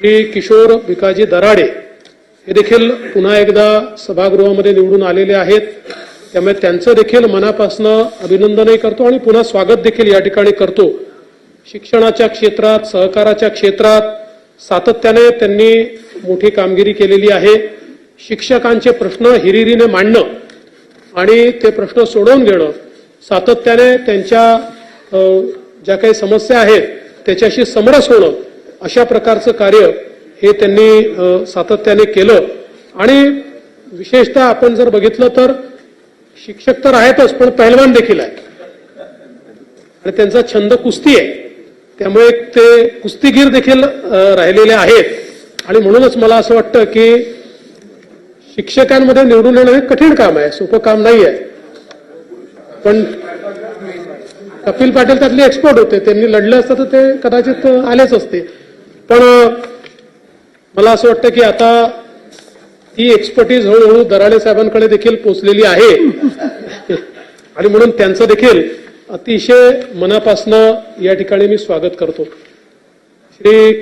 श्री किशोर भिकाजी दराडे हे देखील पुन्हा एकदा सभागृहामध्ये निवडून आलेले आहेत. त्यामुळे त्यांचं देखील मनापासनं अभिनंदनही करतो आणि पुन्हा स्वागत देखील या ठिकाणी करतो. शिक्षणाच्या क्षेत्रात सहकाराच्या क्षेत्रात सातत्याने त्यांनी मोठी कामगिरी केलेली आहे. शिक्षकांचे प्रश्न हिरिरीने मांडणं आणि ते प्रश्न सोडवून घेणं सातत्याने त्यांच्या ज्या काही समस्या आहेत त्याच्याशी समरस होणं अशा प्रकारचं कार्य हे त्यांनी सातत्याने केलं. आणि विशेषतः आपण जर बघितलं तर शिक्षक तर आहेतच पण पहलवान देखील आहे आणि त्यांचा छंद कुस्ती आहे. त्यामुळे ते कुस्तीगीर देखील राहिलेले आहेत. आणि म्हणूनच मला असं वाटतं की शिक्षकांमध्ये निवडून येणं हे कठीण काम आहे सोपं काम नाही आहे. पण कपिल पाटील त्यातले एक्सपर्ट होते त्यांनी लढले असतं तर ते कदाचित आलेच असते. पण मला असं वाटतं की आता ती एक्सपर्टीज हळूहळू दराडे साहेबांकडे देखील पोचलेली आहे. आणि म्हणून त्यांचं देखील अतिशय मनापासनं या ठिकाणी मी स्वागत करतो. श्री